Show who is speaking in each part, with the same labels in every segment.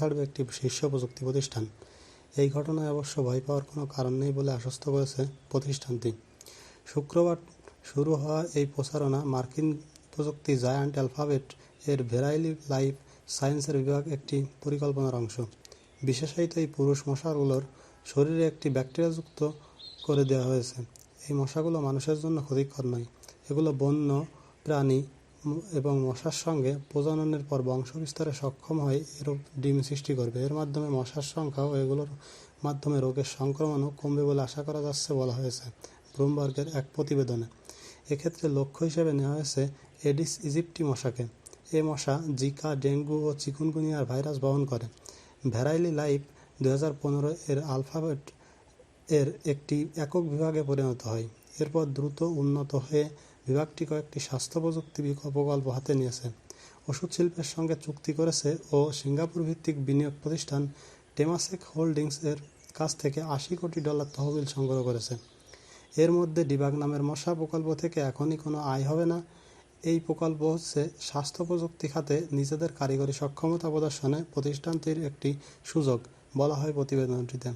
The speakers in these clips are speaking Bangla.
Speaker 1: ছাড়বে একটি শীর্ষ প্রযুক্তি প্রতিষ্ঠান। এই ঘটনায় অবশ্য ভয় পাওয়ার কোনো কারণ নেই বলে আশ্বস্ত করেছে প্রতিষ্ঠানটি। শুক্রবার শুরু হওয়া এই প্রচারণা মার্কিন প্রযুক্তি জায়ান্ট অ্যালফাবেট এর ভেরাইলি লাইফ সায়েন্সের বিভাগ একটি পরিকল্পনার অংশ। বিশেষায়িত এই পুরুষ মশাগুলোর শরীরে একটি ব্যাকটেরিয়াযুক্ত করে দেওয়া হয়েছে। এই মশাগুলো মানুষের জন্য ক্ষতিকর নয়। এগুলো বন্য প্রাণী এবং মশার সঙ্গে প্রজননের পর বংশ বিস্তারে সক্ষম হয়ে এরূপ ডিম সৃষ্টি করবে। এর মাধ্যমে মশার সংখ্যা ও এগুলোর মাধ্যমে রোগের সংক্রমণও কমবে বলে আশা করা যাচ্ছে বলা হয়েছে ব্লুমবার্গের এক প্রতিবেদনে। এক্ষেত্রে লক্ষ্য হিসেবে নেওয়া হয়েছে এডিস ইজিপ্টি মশাকে। এ মশা জিকা, ডেঙ্গু ও চিকুনগুনিয়ার ভাইরাস বহন করে। ভ্যারাইলি লাইফ দুহাজার পনেরো এর আলফাবেট এর একটি একক বিভাগে পরিণত হয়। এরপর দ্রুত উন্নত হয়ে বিভাগটি কয়েকটি স্বাস্থ্য প্রযুক্তি প্রকল্প হাতে নিয়েছে। ওষুধ শিল্পের সঙ্গে চুক্তি করেছে ও সিঙ্গাপুর ভিত্তিক বিনিয়োগ প্রতিষ্ঠান টেমাসেক হোল্ডিংস এর কাছ থেকে আশি কোটি ডলার তহবিল সংগ্রহ করেছে। এর মধ্যে ডিবাগ নামের মশা প্রকল্প থেকে এখনই কোনো আয় হবে না। এই প্রকল্প হচ্ছে স্বাস্থ্য প্রযুক্তি খাতে নিজেদের কারিগরি সক্ষমতা প্রদর্শনে প্রতিষ্ঠানটির একটি সুযোগ বলা হয় প্রতিবেদনটিতে।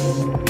Speaker 1: Thank you.